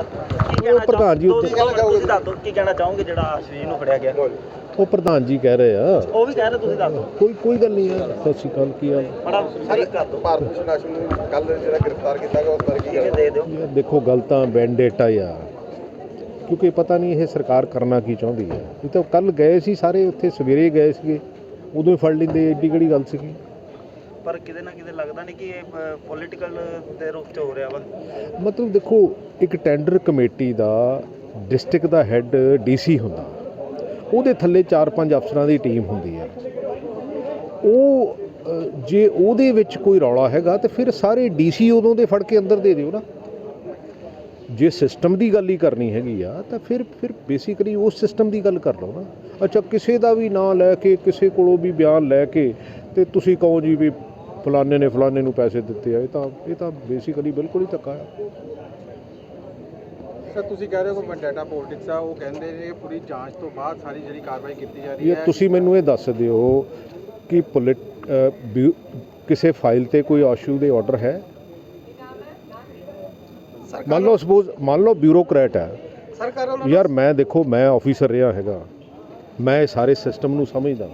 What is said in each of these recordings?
ਅੱਛਾ ਕੀ ਕਹਿਣਾ ਪ੍ਰਧਾਨ ਜੀ ਉੱਤੇ- ਤੁਸੀਂ ਦੱਸ ਦਿਓ ਕੀ ਕਹਿਣਾ ਚਾਹੋਗੇ ਜਿਹੜਾ ਸ਼ਰੀਰ ਨੂੰ ਫੜਿਆ ਗਿਆ? ਉਹ ਪ੍ਰਧਾਨ ਜੀ ਕਹਿ ਰਹੇ ਆ। ਉਹ ਵੀ ਕਹਿ ਰਹੇ ਤੁਸੀਂ ਦੱਸ ਦਿਓ। ਕੋਈ ਕੋਈ ਗੱਲ ਨਹੀਂ ਹੈ ਸਤਿ ਸ਼੍ਰੀ ਅਕਾਲ ਕੀ ਹਾਲ? ਬੜਾ ਬਰੀਕ ਕਰ ਦਿਓ। ਭਾਰਤ ਭੂਸ਼ਣ ਆਸ਼ੂ ਨੂੰ ਕੱਲ ਜਿਹੜਾ ਗ੍ਰਿਫਤਾਰ ਕੀਤਾ ਗਿਆ ਉਸ ਬਾਰੇ ਕੀ ਠੀਕ ਹੈ ਕਹਿਣਾ ਦੇ ਦਿਓ। ਯਾਰ ਦੇਖੋ ਗੱਲ ਤਾਂ ਵੈਂਡੇਟਾ ਆ। ਕਿਉਂਕਿ ਪਤਾ ਨਹੀਂ ਇਹ ਸਰਕਾਰ ਕਰਨਾ ਕੀ ਚਾਹੁੰਦੀ ਹੈ। ਇਹ ਤਾਂ ਕੱਲ ਗਏ ਸੀ ਸਾਰੇ ਉੱਥੇ ਸਵੇਰੇ ਗਏ ਸੀਗੇ। ਉਦੋਂ ਹੀ ਫੜ ਲੈਂਦੇ ਏਡੀ ਕਿਹੜੀ ਗੱਲ ਸੀਗੀ? ਪਰ ਕਿਤੇ ਨਾ ਕਿਤੇ ਲੱਗਦਾ ਨਹੀਂ ਕਿ ਇਹ ਪੋਲੀਟੀਕਲ ਦੇ ਰੂਪ ਚ ਹੋ ਰਿਹਾ ਵਾ। ਮਤਲਬ ਦੇਖੋ, ਇੱਕ ਟੈਂਡਰ ਕਮੇਟੀ ਦਾ ਡਿਸਟ੍ਰਿਕਟ ਦਾ ਹੈੱਡ ਡੀਸੀ ਹੁੰਦਾ। ਉਹਦੇ ਥੱਲੇ 4-5 ਅਫਸਰਾਂ ਦੀ ਟੀਮ ਹੁੰਦੀ ਹੈ ਉਹ ਜੇ ਉਹਦੇ ਵਿੱਚ ਕੋਈ ਰੌਲਾ ਹੈਗਾ, ਤਾਂ ਫਿਰ ਸਾਰੇ ਡੀਸੀ ਉਦੋਂ ਦੇ ਫੜ ਕੇ ਅੰਦਰ ਦੇ ਦਿਓ ਨਾ। ਜੇ ਸਿਸਟਮ ਦੀ ਗੱਲ ਹੀ ਕਰਨੀ ਹੈਗੀ ਆ, ਤਾਂ ਫਿਰ ਫਿਰ ਬੇਸਿਕਲੀ ਉਸ ਸਿਸਟਮ ਦੀ ਗੱਲ ਕਰ ਲਓ ਨਾ। ਅੱਛਾ, ਕਿਸੇ ਦਾ ਵੀ ਨਾਂ ਲੈ ਕੇ, ਕਿਸੇ ਕੋਲੋਂ ਵੀ ਬਿਆਨ ਲੈ ਕੇ, ਤੇ ਤੁਸੀਂ ਕਹੋ ਜੀ ਵੀ ਫਲਾਣੇ ਨੇ ਫਲਾਣੇ ਨੂੰ ਪੈਸੇ ਦਿੱਤੇ ਆ ਇਹ ਤਾਂ ਇਹ ਤਾਂ ਬੇਸਿਕਲੀ ਬਿਲਕੁਲ ਹੀ ਧੱਕਾ ਆ। ਸਰ ਤੁਸੀਂ ਕਹਿ ਰਹੇ ਹੋ ਕਿ ਡਾਟਾ ਪੋਲਿਟਿਕਸ ਆ ਉਹ ਕਹਿੰਦੇ ਨੇ ਪੂਰੀ ਜਾਂਚ ਤੋਂ ਬਾਅਦ ਸਾਰੀ ਜਿਹੜੀ ਕਾਰਵਾਈ ਕੀਤੀ ਜਾ ਰਹੀ ਇਹ ਹੈ। ਤੁਸੀਂ ਮੈਨੂੰ ਇਹ ਦੱਸ ਦਿਓ ਕਿ ਪੁਲਿਟ ਕਿਸੇ ਫਾਈਲ ਤੇ ਕੋਈ ਆਸ਼ੂ ਦੇ ਆਰਡਰ ਹੈ? ਮੰਨ ਲਓ ਸਪੋਜ਼ ਮੰਨ ਲਓ ਬਿਊਰੋਕਰੇਟ ਹੈ। ਸਰਕਾਰ ਯਾਰ ਮੈਂ ਦੇਖੋ ਮੈਂ ਆਫੀਸਰ ਰਿਹਾ ਹੈਗਾ। ਮੈਂ ਇਹ ਸਾਰੇ ਸਿਸਟਮ ਨੂੰ ਸਮਝਦਾ।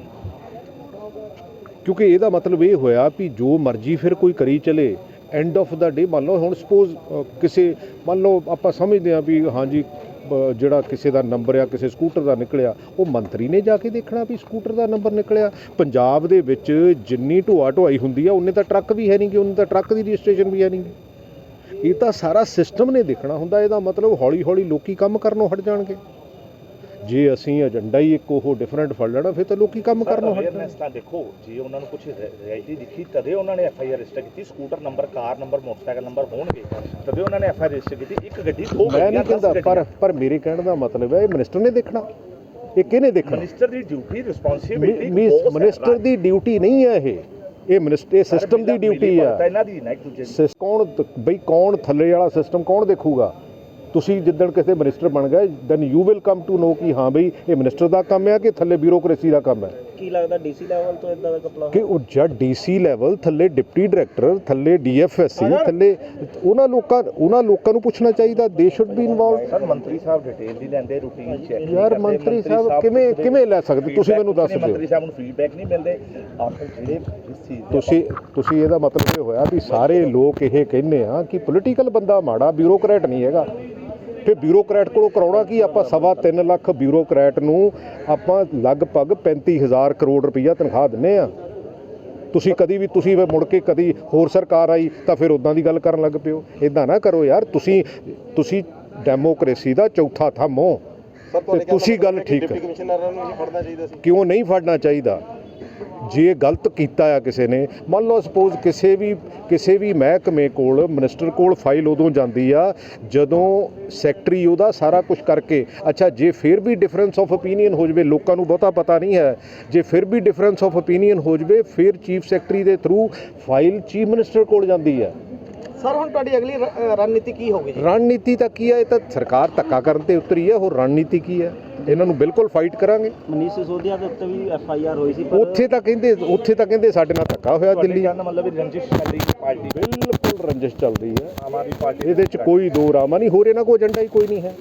ਕਿਉਂਕਿ ਇਹਦਾ ਮਤਲਬ ਇਹ ਹੋਇਆ ਵੀ ਜੋ ਮਰਜ਼ੀ ਫਿਰ ਕੋਈ ਕਰੀ ਚਲੇ ਐਂਡ ਆਫ ਦਾ ਡੇ ਮੰਨ ਲਓ ਹੁਣ ਸਪੋਜ਼ ਕਿਸੇ, ਮੰਨ ਲਓ ਆਪਾਂ ਸਮਝਦੇ ਹਾਂ ਵੀ ਹਾਂਜੀ ਜਿਹੜਾ ਕਿਸੇ ਦਾ ਨੰਬਰ ਆ, ਕਿਸੇ ਸਕੂਟਰ ਦਾ ਨਿਕਲਿਆ, ਉਹ ਮੰਤਰੀ ਨੇ ਜਾ ਕੇ ਦੇਖਣਾ ਵੀ ਸਕੂਟਰ ਦਾ ਨੰਬਰ ਨਿਕਲਿਆ। ਪੰਜਾਬ ਦੇ ਵਿੱਚ ਜਿੰਨੀ ਢੋਆ ਢੋਆਈ ਹੁੰਦੀ ਆ ਉਨੇ ਤਾਂ ਟਰੱਕ ਵੀ ਹੈ ਨਹੀਂ ਕਿ ਉਹਨੇ ਤਾਂ ਟਰੱਕ ਦੀ ਰਜਿਸਟ੍ਰੇਸ਼ਨ ਵੀ ਹੈ ਨਹੀਂ ਇਹ ਤਾਂ ਸਾਰਾ ਸਿਸਟਮ ਨੇ ਦੇਖਣਾ ਹੁੰਦਾ, ਇਹਦਾ ਮਤਲਬ ਹੌਲੀ ਹੌਲੀ ਲੋਕੀ ਕੰਮ ਕਰਨੋਂ ਹਟ ਜਾਣਗੇ। ਜੇ ਅਸੀਂ ਏਜੰਡਾ ਹੀ ਇੱਕ ਉਹ ਡਿਫਰੈਂਟ ਫੜ ਲੈਣਾ ਫਿਰ ਤਾਂ ਲੋਕੀ ਕੰਮ ਕਰਨੋਂ ਹਟ ਜਾਣਗੇ ਅਵੇਅਰਨੈਸ ਤਾਂ ਦੇਖੋ ਜੇ ਉਹਨਾਂ ਨੂੰ ਕੁਝ ਰਿਆਇਤੀ ਦਿਖੀ ਤਦੇ ਉਹਨਾਂ ਨੇ ਐਫ ਆਈ ਆਰ ਰਜਿਸਟਰ ਕੀਤੀ scooter number car number motorcycle number ਹੋਣਗੇ। ਤਦੇ ਉਹਨਾਂ ਨੇ ਐਫ ਆਈ ਆਰ ਰਜਿਸਟਰ ਕੀਤੀ ਇੱਕ ਗੱਡੀ ਦੋ ਮੈਂ ਨਹੀਂ ਕਹਿੰਦਾ ਪਰ। ਪਰ ਮੇਰੇ ਕਹਿਣ ਦਾ ਮਤਲਬ ਹੈ ਇਹ ਮਿਨਿਸਟਰ ਨੇ ਦੇਖਣਾ। ਇਹ ਕਿਹਨੇ ਦੇਖਣਾ? ਮਿਨਿਸਟਰ ਦੀ ਡਿਊਟੀ ਰਿਸਪੌਂਸਿਬਿਲਟੀ ਮਿਨਿਸਟਰ ਦੀ ਡਿਊਟੀ ਨਹੀਂ ਹੈ ਇਹ। ਇਹ ਮਿਨਿਸਟਰ ਸਿਸਟਮ ਦੀ ਡਿਊਟੀ ਆ। ਇਹਨਾਂ ਦੀ ਨਾ ਕੌਣ ਬਈ ਕੌਣ ਥੱਲੇ ਵਾਲਾ ਸਿਸਟਮ ਕੌਣ ਦੇਖੂਗਾ? ਤੁਸੀਂ ਜਿੱਦਣ ਕਿਸੇ ਮਿਨਿਸਟਰ ਬਣ ਗਏ then you will come to know ਕਿ ਹਾਂ ਬਈ ਇਹ ਮਿਨਿਸਟਰ ਦਾ ਕੰਮ ਹੈ ਕਿ ਥੱਲੇ ਬਿਊਰੋਕ੍ਰੇਸੀ ਦਾ ਕੰਮ ਹੈ? ਕੀ ਲੱਗਦਾ ਡੀਸੀ ਲੈਵਲ ਤੋਂ ਇਦਾਂ ਦਾ ਕਪਲਾ ਕਿ ਉਹ ਜਦ ਡੀਸੀ ਲੈਵਲ ਥੱਲੇ ਡਿਪਟੀ ਡਾਇਰੈਕਟਰ ਥੱਲੇ ਡੀਐਫਐਸਸੀ ਥੱਲੇ ਉਹਨਾਂ ਲੋਕਾਂ ਉਹਨਾਂ ਲੋਕਾਂ ਨੂੰ ਪੁੱਛਣਾ ਚਾਹੀਦਾ ਦੇ ਸ਼ੁੱਡ ਬੀ ਇਨਵੋਲਵ ਸਰ ਮੰਤਰੀ ਸਾਹਿਬ ਡਿਟੇਲ ਦੀ ਲੈਂਦੇ ਰੂਟੀਨ ਚੈੱਕ ਯਾਰ ਮੰਤਰੀ ਸਾਹਿਬ ਕਿਵੇਂ ਕਿਵੇਂ ਲੈ ਸਕਦੇ? ਤੁਸੀਂ ਮੈਨੂੰ ਦੱਸ ਦਿਓ। ਮੰਤਰੀ ਸਾਹਿਬ ਨੂੰ ਫੀਡਬੈਕ ਨਹੀਂ ਮਿਲਦੇ। ਆਖਰ ਜਿਹੜੇ ਇਸ ਚੀਜ਼ ਦੇ ਤੁਸੀਂ ਤੁਸੀਂ ਇਹਦਾ ਮਤਲਬ ਇਹ ਹੋਇਆ ਵੀ ਸਾਰੇ ਲੋਕ ਇਹ ਕਹਿੰਦੇ ਆ ਕਿ ਪੋਲੀਟੀਕਲ ਬੰਦਾ ਮਾੜਾ ਬਿਊਰੋਕਰੇਟ ਨਹੀਂ ਹੈਗਾ। ਫਿਰ ਬਿਊਰੋਕਰੇਟ ਕੋਲੋਂ ਕਰਾਉਣਾ ਕੀ? ਆਪਾਂ ਸਵਾ 3 ਲੱਖ ਬਿਊਰੋਕਰੇਟ ਨੂੰ ਆਪਾਂ ਲਗਭਗ 35000 ਕਰੋੜ ਰੁਪਈਆ ਤਨਖਾਹ ਦਿੰਨੇ ਆ ਤੁਸੀਂ ਕਦੀ ਵੀ ਤੁਸੀਂ ਮੁੜ ਕੇ ਕਦੀ ਹੋਰ ਸਰਕਾਰ ਆਈ ਤਾਂ ਫਿਰ ਉਦਾਂ ਦੀ ਗੱਲ ਕਰਨ ਲੱਗ ਪਿਓ। ਇਦਾਂ ਨਾ ਕਰੋ ਯਾਰ ਤੁਸੀਂ ਤੁਸੀਂ ਡੈਮੋਕ੍ਰੇਸੀ ਦਾ ਚੌਥਾ ਥੰਮ ਹੋ। ਤੇ ਤੁਸੀਂ ਗੱਲ ਠੀਕ ਡਿਪਟੀ ਕਮਿਸ਼ਨਰਾਂ ਨੂੰ ਨਹੀਂ ਫੜਨਾ ਚਾਹੀਦਾ ਸੀ। ਕਿਉਂ ਨਹੀਂ ਫੜਨਾ ਚਾਹੀਦਾ? ਜੇ ਗਲਤ ਕੀਤਾ ਆ ਕਿਸੇ ਨੇ ਮੰਨ ਲਓ ਸਪੋਜ਼ ਕਿਸੇ ਵੀ ਕਿਸੇ ਵੀ ਮਹਿਕਮੇ ਕੋਲ ਮਿਨਿਸਟਰ ਕੋਲ ਫਾਈਲ ਉਦੋਂ ਜਾਂਦੀ ਆ ਜਦੋਂ ਸੈਕਟਰੀ ਉਹਦਾ ਸਾਰਾ ਕੁਝ ਕਰਕੇ ਅੱਛਾ ਜੇ ਫਿਰ ਵੀ ਡਿਫਰੈਂਸ ਆਫ ਓਪੀਨੀਅਨ ਹੋ ਜਵੇ ਲੋਕਾਂ ਨੂੰ ਬਹੁਤਾ ਪਤਾ ਨਹੀਂ ਹੈ ਜੇ ਫਿਰ ਵੀ ਡਿਫਰੈਂਸ ਆਫ ਓਪੀਨੀਅਨ ਹੋ ਜਵੇ ਫਿਰ ਚੀਫ ਸੈਕਟਰੀ ਦੇ ਥਰੂ ਫਾਈਲ ਚੀਫ ਮਿਨਿਸਟਰ ਕੋਲ ਜਾਂਦੀ ਹੈ। ਸਰ ਹੁਣ ਤੁਹਾਡੀ ਅਗਲੀ ਰਣਨੀਤੀ ਕੀ ਜੀ ਰਣਨੀਤੀ ਤਾਂ ਕੀ ਹੈ? ਇਹ ਤਾਂ ਸਰਕਾਰ ਧੱਕਾ ਕਰਨ ਤੇ ਉਤਰੀ ਹੈ ਹੋਰ ਰਣਨੀਤੀ ਕੀ ਹੈ? ਇਹਨਾਂ ਨੂੰ ਬਿਲਕੁਲ ਫਾਈਟ ਕਰਾਂਗੇ। ਮਨੀਸ਼ ਸਿਸੋਦੀਆ ਦੇ ਉੱਤੇ ਵੀ ਐਫ ਆਈ ਆਰ ਹੋਈ ਸੀ ਪਰ ਉੱਥੇ ਤਾਂ ਕਹਿੰਦੇ ਉੱਥੇ ਤਾਂ ਕਹਿੰਦੇ ਸਾਡੇ ਨਾਲ ਧੱਕਾ ਹੋਇਆ ਦਿੱਲੀ। ਦਾ ਮਤਲਬ ਰੰਜਿਸ਼ ਚੱਲ ਰਹੀ ਹੈ ਪਾਰਟੀ ਬਿਲਕੁਲ ਰੰਜਿਸ਼ ਚੱਲ ਰਹੀ ਹੈ। ਆਮ ਆਦਮੀ ਪਾਰਟੀ ਇਹਦੇ 'ਚ ਕੋਈ ਦੋ ਰਾਮਾ ਨਹੀਂ ਹੋਰ ਇਹਨਾਂ ਕੋਲ ਏਜੰਡਾ ਹੀ ਕੋਈ ਨਹੀਂ ਹੈ।